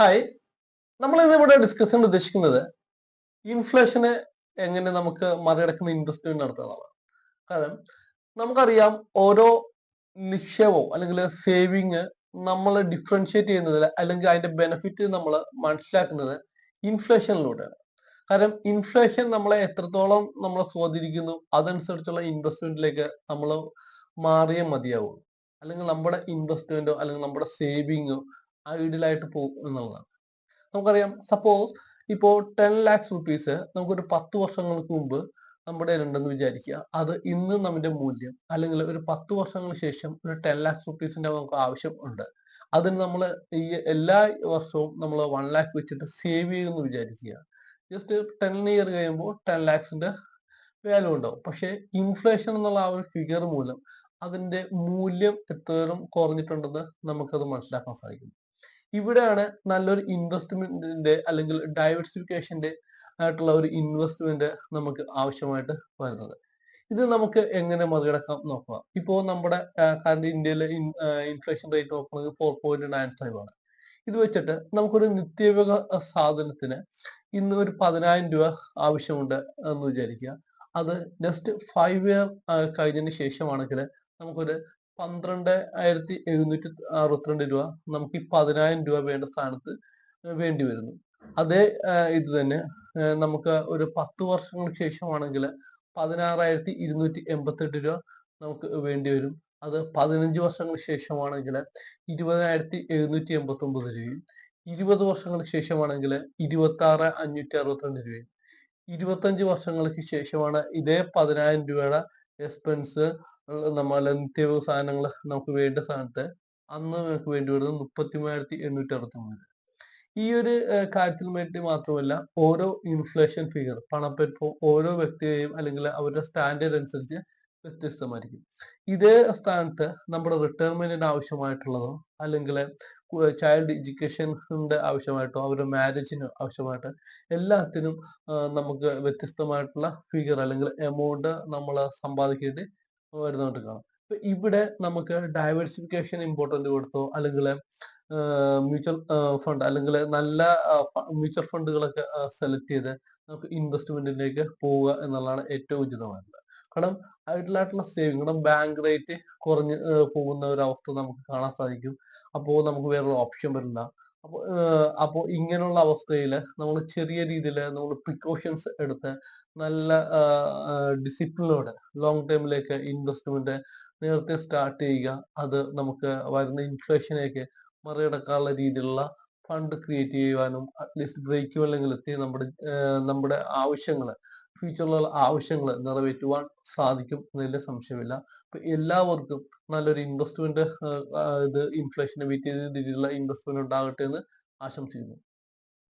Hi നമ്മൾ ഇന്ന് ഇവിടെ ഡിസ്കസ് ചെയ്യാൻ ഉദ്ദേശിക്കുന്നത് ഇൻഫ്ലേഷനെ എങ്ങനെ നമുക്ക് മറികടക്കുന്ന ഇൻട്രസ്റ്റ് നടത്തുന്നതാണ് കാരണം നമുക്കറിയാം ഓരോ നിക്ഷേപവും അല്ലെങ്കിൽ സേവിങ് നമ്മൾ ഡിഫറൻഷിയേറ്റ് ചെയ്യുന്നത് അല്ലെങ്കിൽ അതിന്റെ ബെനിഫിറ്റ് നമ്മൾ മനസ്സിലാക്കുന്നത് ഇൻഫ്ലേഷനിലൂടെയാണ് കാരണം ഇൻഫ്ലേഷൻ നമ്മളെ എത്രത്തോളം നമ്മളെ സ്വാധീനിക്കുന്നു അതനുസരിച്ചുള്ള ഇൻവെസ്റ്റ്മെന്റിലേക്ക് നമ്മൾ മാറിയേ മതിയാവുള്ളൂ. അല്ലെങ്കിൽ നമ്മുടെ ഇൻവെസ്റ്റ്മെന്റോ അല്ലെങ്കിൽ നമ്മുടെ സേവിങ്ങോ ഐഡിയലായിട്ട് പോകും എന്നുള്ളതാണ്. നമുക്കറിയാം സപ്പോസ് ഇപ്പോൾ ടെൻ ലാക്സ് റുപ്പീസ് നമുക്കൊരു പത്ത് വർഷങ്ങൾക്ക് മുമ്പ് നമ്മുടെ ഉണ്ടെന്ന് വിചാരിക്കുക. അത് ഇന്ന് നമ്മുടെ മൂല്യം അല്ലെങ്കിൽ ഒരു പത്ത് വർഷങ്ങൾക്ക് ശേഷം ഒരു ടെൻ ലാക്സ് റുപ്പീസിന്റെ നമുക്ക് ആവശ്യം ഉണ്ട്. അതിന് നമ്മൾ ഈ എല്ലാ വർഷവും നമ്മൾ വൺ ലാക്ക് വെച്ചിട്ട് സേവ് ചെയ്യുമെന്ന് വിചാരിക്കുക. ജസ്റ്റ് ടെൻ ഇയർ കഴിയുമ്പോൾ ടെൻ ലാക്സിന്റെ വാല്യൂ ഉണ്ടാവും. പക്ഷേ ഇൻഫ്ലേഷൻ എന്നുള്ള ആ ഒരു ഫിഗർ മൂലം അതിന്റെ മൂല്യം എത്രയും കുറഞ്ഞിട്ടുണ്ടെന്ന് നമുക്കത് മനസ്സിലാക്കാൻ സാധിക്കും ഇവിടെയാണ് നല്ലൊരു ഇൻവെസ്റ്റ്മെന്റിന്റെ അല്ലെങ്കിൽ ഡൈവേഴ്സിഫിക്കേഷന്റെ ആയിട്ടുള്ള ഒരു ഇൻവെസ്റ്റ്മെന്റ് നമുക്ക് ആവശ്യമായിട്ട് വരുന്നത്. ഇത് നമുക്ക് എങ്ങനെ മറികടക്കാം നോക്കുക ഇപ്പോൾ നമ്മുടെ കറണ്ട് ഇന്ത്യയിലെ ഇൻഫ്ലേഷൻ റേറ്റ് നോക്കുന്നത് ഫോർ പോയിന്റ് നയൻ ഫൈവ് ആണ്. ഇത് വെച്ചിട്ട് നമുക്കൊരു നിത്യോപയോഗ സാധനത്തിന് ഇന്ന് ഒരു പതിനായിരം രൂപ ആവശ്യമുണ്ട് എന്ന് വിചാരിക്കുക. അത് ജസ്റ്റ് ഫൈവ് ഇയർ കഴിഞ്ഞതിന് ശേഷമാണെങ്കിൽ നമുക്കൊരു പന്ത്രണ്ട് ആയിരത്തി എഴുന്നൂറ്റി അറുപത്തിരണ്ട് രൂപ നമുക്ക് ഈ പതിനായിരം രൂപ വേണ്ട സ്ഥാനത്ത് വേണ്ടി വരുന്നു. അതേ ഇത് തന്നെ നമുക്ക് ഒരു പത്ത് വർഷങ്ങൾക്ക് ശേഷമാണെങ്കിൽ പതിനാറായിരത്തി ഇരുന്നൂറ്റി എൺപത്തെട്ട് രൂപ നമുക്ക് വേണ്ടി വരും. അത് പതിനഞ്ച് വർഷങ്ങൾക്ക് ശേഷമാണെങ്കിൽ ഇരുപതിനായിരത്തി എഴുന്നൂറ്റി എൺപത്തി ഒമ്പത് രൂപയും ഇരുപത് വർഷങ്ങൾക്ക് ശേഷമാണെങ്കിൽ ഇരുപത്തി ആറ് അഞ്ഞൂറ്റി അറുപത്തിരണ്ട് രൂപയും ഇരുപത്തഞ്ച് വർഷങ്ങൾക്ക് ശേഷമാണ് ഇതേ പതിനായിരം രൂപയുടെ എക്സ്പെൻസ് നിത്യ സാധനങ്ങൾ നമുക്ക് വേണ്ട സ്ഥാനത്ത് അന്ന് നമുക്ക് വേണ്ടി വരുന്നത് മുപ്പത്തി മൂവായിരത്തി എണ്ണൂറ്റി അറുപത്തി മൂന്ന് ഈ ഒരു കാര്യത്തിൽ വേണ്ടി മാത്രമല്ല ഓരോ ഇൻഫ്ലേഷൻ ഫിഗർ പണപ്പെട്ട ഓരോ വ്യക്തിയെയും അല്ലെങ്കിൽ അവരുടെ സ്റ്റാൻഡേർഡ് അനുസരിച്ച് വ്യത്യസ്തമായിരിക്കും. ഇതേ സ്ഥാനത്ത് നമ്മുടെ റിട്ടയർമെന്റിന് ആവശ്യമായിട്ടുള്ളതോ അല്ലെങ്കിൽ ചൈൽഡ് എഡ്യൂക്കേഷന്റെ ആവശ്യമായിട്ടോ അവരുടെ മാരേജിന് ആവശ്യമായിട്ട് എല്ലാത്തിനും നമുക്ക് വ്യത്യസ്തമായിട്ടുള്ള ഫിഗർ അല്ലെങ്കിൽ എമൗണ്ട് നമ്മൾ സമ്പാദിക്കേണ്ടി വരുന്നതായിട്ട് കാണാം ഇപ്പൊ ഇവിടെ നമുക്ക് ഡൈവേഴ്സിഫിക്കേഷൻ ഇമ്പോർട്ടന്റ് കൊടുത്തോ അല്ലെങ്കിൽ മ്യൂച്വൽ ഫണ്ട് അല്ലെങ്കിൽ നല്ല മ്യൂച്വൽ ഫണ്ടുകളൊക്കെ സെലക്ട് ചെയ്ത് നമുക്ക് ഇൻവെസ്റ്റ്മെന്റിലേക്ക് പോവുക എന്നുള്ളതാണ് ഏറ്റവും ഉചിതമായിട്ടുള്ളത്. കാരണം ആയിട്ടുള്ള സേവിങ് കാരണം ബാങ്ക് റേറ്റ് കുറഞ്ഞ് പോകുന്ന ഒരു അവസ്ഥ നമുക്ക് കാണാൻ സാധിക്കും. അപ്പോൾ നമുക്ക് വേറൊരു ഓപ്ഷൻ വരില്ല. അപ്പോൾ അപ്പോൾ ഇങ്ങനെയുള്ള അവസ്ഥയിൽ നമ്മൾ ചെറിയ രീതിയിൽ നമ്മൾ പ്രിക്കോഷൻസ് എടുത്ത് നല്ല ഡിസിപ്ലിനോടെ ലോങ് ടൈമിലേക്ക് ഇൻവെസ്റ്റ്മെന്റ് നേരത്തെ സ്റ്റാർട്ട് ചെയ്യുക. അത് നമുക്ക് വരുന്ന ഇൻഫ്ലേഷനെയൊക്കെ മറികടക്കാനുള്ള രീതിയിലുള്ള ഫണ്ട് ക്രിയേറ്റ് ചെയ്യുവാനും അറ്റ്ലീസ്റ്റ് ബ്രേക്ക് അല്ലെങ്കിൽ എത്തി നമ്മുടെ നമ്മുടെ ആവശ്യങ്ങൾ ഫ്യൂച്ചറിലുള്ള ആവശ്യങ്ങൾ നിറവേറ്റുവാൻ സാധിക്കും എന്നതിൽ സംശയമില്ല. അപ്പൊ എല്ലാവർക്കും നല്ലൊരു ഇൻവെസ്റ്റ്മെന്റ് ഇത് ഇൻഫ്ലേഷനെ ബീറ്റ് ചെയ്ത രീതിയിലുള്ള ഇൻവെസ്റ്റ്മെന്റ് ഉണ്ടാകട്ടെ എന്ന് ആശംസിക്കുന്നു.